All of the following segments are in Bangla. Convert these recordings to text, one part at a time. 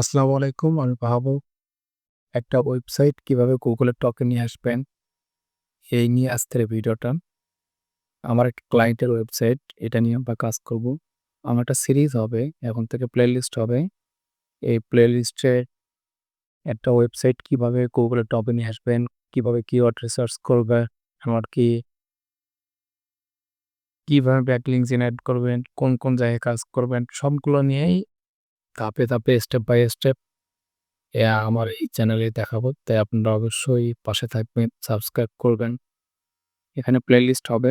আসসালামু আলাইকুম। আমি মাহবুব। একটা ওয়েবসাইট কীভাবে গুগলে টপে নিয়ে আসবেন, এই নিয়ে আসতে ভিডিওটা। আমার একটা ক্লায়েন্টের ওয়েবসাইট, এটা নিয়ে আমরা কাজ করব। আমার একটা সিরিজ হবে, এখন থেকে প্লেলিস্ট হবে। এই প্লে প্লেলিস্টে একটা ওয়েবসাইট কীভাবে গুগলে টপে নিয়ে আসবেন, কীভাবে কিওয়ার্ড রিসার্চ করবেন, কি কীভাবে ব্যাকলিংক জেনারেট করবেন, কোন, কোন জায়গায় কাজ করবেন, সবগুলো নিয়েই ধাপে, ধাপে স্টেপ বাই স্টেপ আমার এই চ্যানেলে দেখাবো। তাই আপনারা অবশ্যই পাশে থাকবেন, সাবস্ক্রাইব করবেন। এখানে প্লেলিস্ট হবে।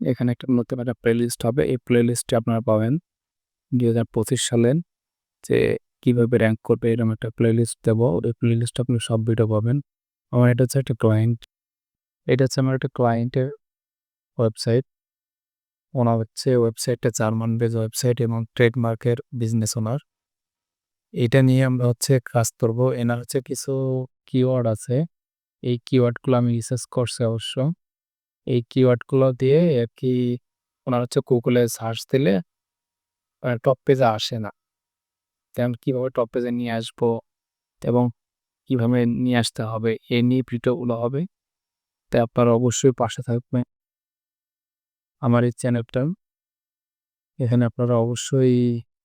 এখানে একটা নতুন একটা প্লেলিস্ট হবে। এই প্লেলিস্টে আপনারা পাবেন ২০২৫ সালের যে কীভাবে র্যাঙ্ক করবে এরকম একটা প্লেলিস্ট দেব। ওই প্লেলিস্টে আপনি সব ভিডিও পাবেন। আমার এটা হচ্ছে একটা ক্লায়েন্ট। এটা হচ্ছে আমার একটা ক্লায়েন্টের ওয়েবসাইট। ওনার হচ্ছে ওয়েবসাইটটা জার্মান বেজ ওয়েবসাইট এবং ট্রেডমার্কের বিজনেস ওনার। এটা নিয়ে আমরা হচ্ছে কাজ করব। এনার হচ্ছে কিছু কিওয়ার্ড আছে। এই কিওয়ার্ডগুলো আমি রিসার্চ করছি অবশ্য। এই কিওয়ার্ডগুলো দিয়ে আর কি ওনার হচ্ছে গুগলে সার্চ দিলে টপ পেজে আসে না। তেমন কীভাবে টপ পেজে নিয়ে আসব এবং কীভাবে নিয়ে আসতে হবে, এ নিয়ে ভিডিওগুলো হবে। তাই আপনারা অবশ্যই পাশে থাকবেন। আমার এই চ্যানেলটা। এখানে আপনারা অবশ্যই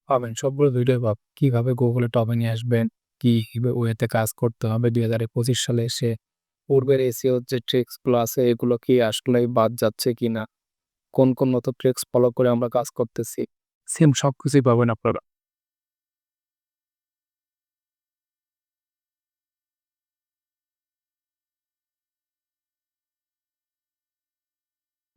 পাবেন সবগুলো ভিডিও পাব কীভাবে গুগলে টপে নিয়ে আসবেন, কী ওয়েতে কাজ করতে হবে ২০২৫ সালে এসে পূর্বের এসিও যে ট্রিক্সগুলো আছে এগুলো কি আসলেই বাদ যাচ্ছে কি না কোন, কোন মতো ট্রিক্স ফলো করে আমরা কাজ করতেছি। সেম সব কিছুই পাবেন আপনারা।